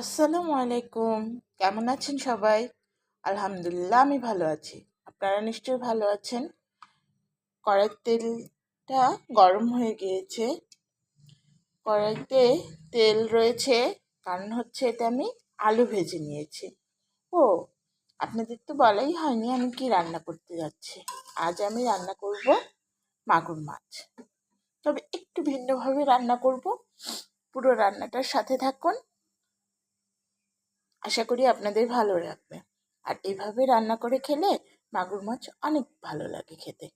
আসসালামু আলাইকুম। কেমন আছেন সবাই? আলহামদুলিল্লাহ, আমি ভালো আছি। আপনারা নিশ্চয়ই ভালো আছেন। কড়াইয়ের তেলটা গরম হয়ে গিয়েছে। কড়াইতে তেল রয়েছে, কারণ হচ্ছে এতে আমি আলু ভেজে নিয়েছি। ও, আপনাদের তো বলাই হয়নি আমি কি রান্না করতে যাচ্ছি। আজ আমি রান্না করব মাগুর মাছ। তবে একটু ভিন্নভাবে রান্না করব। পুরো রান্নাটার সাথে থাকুন। আশা করি আপনাদের ভালো লাগবে। আর এভাবে রান্না করে খেলে মাগুর মাছ অনেক ভালো লাগে খেতে।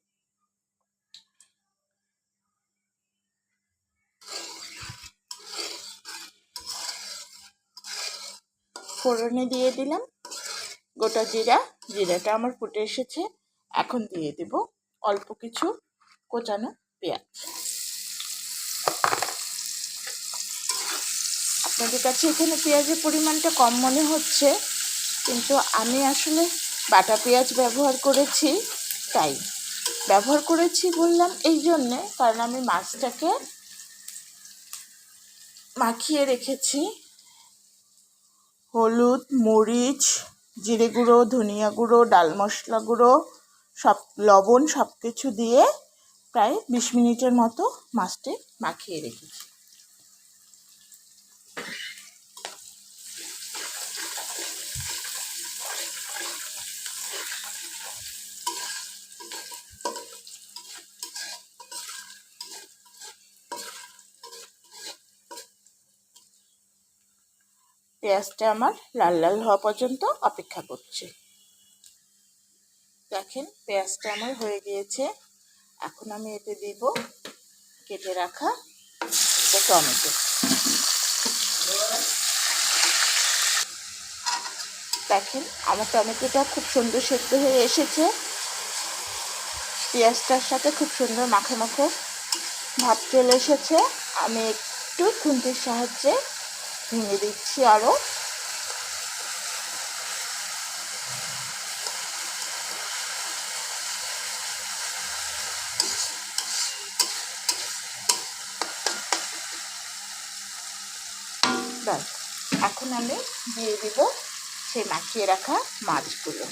ফোড়নে দিয়ে দিলাম গোটা জিরা। জিরাটা আমার ফুটে এসেছে। এখন দিয়ে দেব অল্প কিছু কোচানো পেঁয়াজ। আপনাদের কাছে এখানে পেঁয়াজের পরিমাণটা কম মনে হচ্ছে, কিন্তু আমি আসলে বাটা পেঁয়াজ ব্যবহার করেছি তাই। ব্যবহার করেছি বললাম এই জন্যে, কারণ আমি মাছটাকে মাখিয়ে রেখেছি। হলুদ, মরিচ, জিরে গুঁড়ো, ধনিয়া গুঁড়ো, ডাল মশলা গুঁড়ো, সব লবণ সব কিছু দিয়ে প্রায় বিশ মিনিটের মতো মাছটি মাখিয়ে রেখেছি। পেঁয়াজটা আমার লাল লাল হওয়া পর্যন্ত অপেক্ষা করছে। দেখেন, পেঁয়াজটা আমার হয়ে গিয়েছে। এখন আমি এতে দিব কেটে রাখা টমেটো। দেখেন, আমার টমেটোটা খুব সুন্দর সেদ্ধ হয়ে এসেছে। পেঁয়াজটার সাথে খুব সুন্দর মাখো মাখো ভাব চলে এসেছে। আমি একটু খুন্তির সাহায্যে ভেঙে দিচ্ছি আরও এখন আমি দিয়ে দিব সেই মাখিয়ে রাখা মাছগুলো।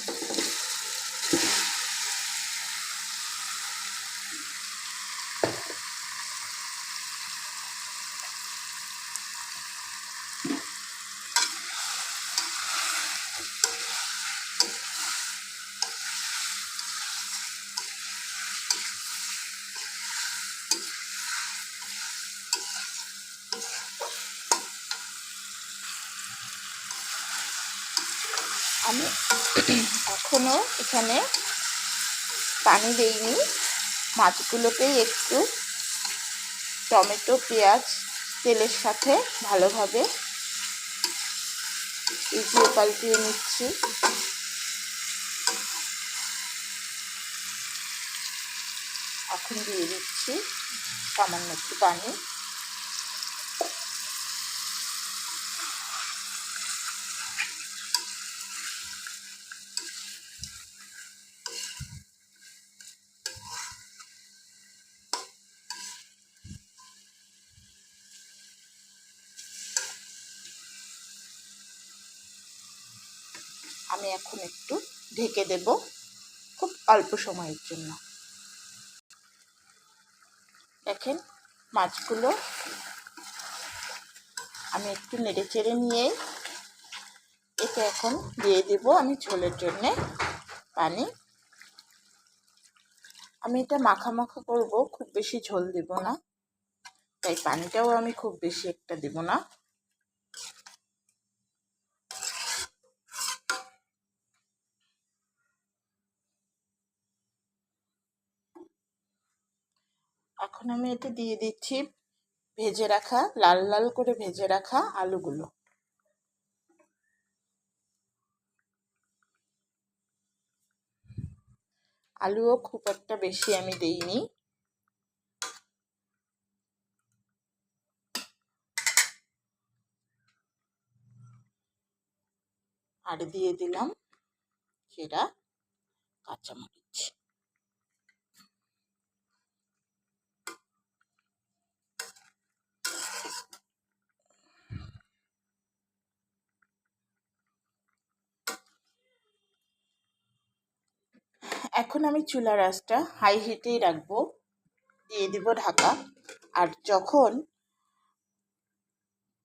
আমি এখনও এখানে পানি দেইনি। মাছগুলোকেই একটু টমেটো, পেঁয়াজ, তেলের সাথে ভালোভাবে উল্টিয়ে পাল্টিয়ে নিচ্ছি। এখন দিয়ে দিচ্ছি সামান্য একটু পানি। আমি এখন একটু ঢেকে দেব খুব অল্প সময়ের জন্য। দেখেন মাছগুলো আমি একটু নেড়ে চেড়ে নিয়ে এতে এখন দিয়ে দেব আমি ঝোলের জন্যে পানি। আমি এটা মাখা মাখা করব, খুব বেশি ঝোল দেব না। তাই পানিটাও আমি খুব বেশি একটা দেব না। এখন আমি এতে দিয়ে দিচ্ছি ভেজে রাখা, লাল লাল করে ভেজে রাখা আলুগুলো। আলুও খুব একটা বেশি আমি দেইনি। আর দিয়ে দিলাম সেটা কাঁচামরিচ। এখন আমি চুলার আঁচটা হাই হিটেই রাখব, দিয়ে দিব ঢাকা। আর যখন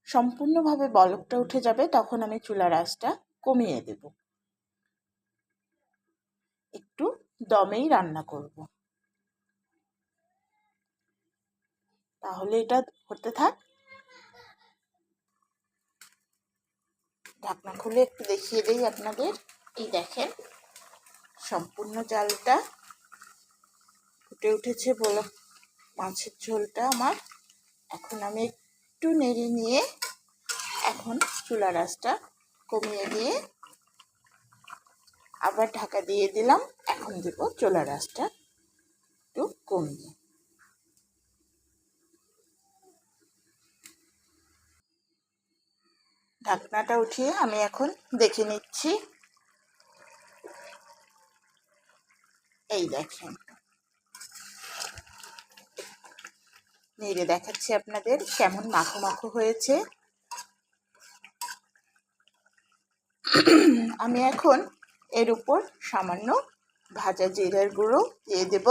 সম্পূর্ণভাবে বলকটা উঠে যাবে, তখন আমি চুলার আঁচটা কমিয়ে দেব। একটু দমেই রান্না করব। তাহলে এটা হতে থাক। ঢাকনা খুলে একটু দেখিয়ে দিই আপনাদের। এই দেখেন সম্পূর্ণ জালটা ফুটে উঠেছে বলে মাছের ঝোলটা আমার। এখন আমি একটু নেড়ে নিয়ে এখন চুলা রাসটা কমিয়ে দিয়ে আবার ঢাকা দিয়ে দিলাম। এখন দেব চুলা রাসটা একটু কমিয়ে। ঢাকনাটা উঠিয়ে আমি এখন দেখে নিচ্ছি। এই দেখেন। নেড়ে দেখাচ্ছি আপনাদের কেমন মাখো মাখো হয়েছে। আমি এখন এর উপর সামান্য ভাজা জিরার গুঁড়ো দিয়ে দেব।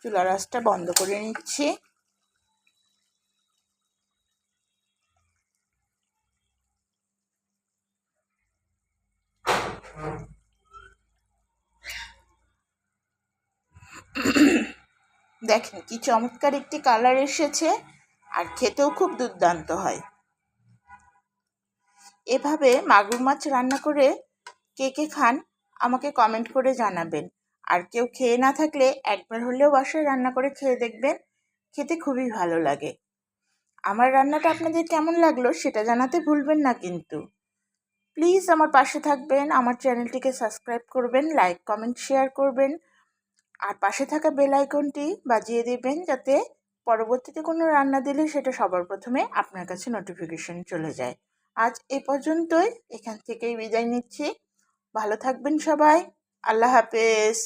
চুলা রাসটা বন্ধ করে নিচ্ছি। দেখেন কি চমৎকার একটি কালার এসেছে, আর খেতেও খুব দুর্দান্ত হয়। এভাবে মাগুর মাছ রান্না করে কে কে খান আমাকে কমেন্ট করে জানাবেন। আর কেউ খেয়ে না থাকলে একবার হলেও বাসায় রান্না করে খেয়ে দেখবেন, খেতে খুবই ভালো লাগে। আমার রান্নাটা আপনাদের কেমন লাগল সেটা জানাতে ভুলবেন না কিন্তু। প্লিজ আমার পাশে থাকবেন, আমার চ্যানেলটিকে সাবস্ক্রাইব করবেন, লাইক, কমেন্ট, শেয়ার করবেন, আর পাশে থাকা বেল আইকনটি বাজিয়ে দেবেন যাতে পরবর্তীতে কোনো রান্না দিলে সেটা সবার প্রথমে আপনার কাছে নোটিফিকেশন চলে যায়। আজ এ পর্যন্তই, এখান থেকেই বিদায় নিচ্ছি। ভালো থাকবেন সবাই, আল্লাহ হাফেজ।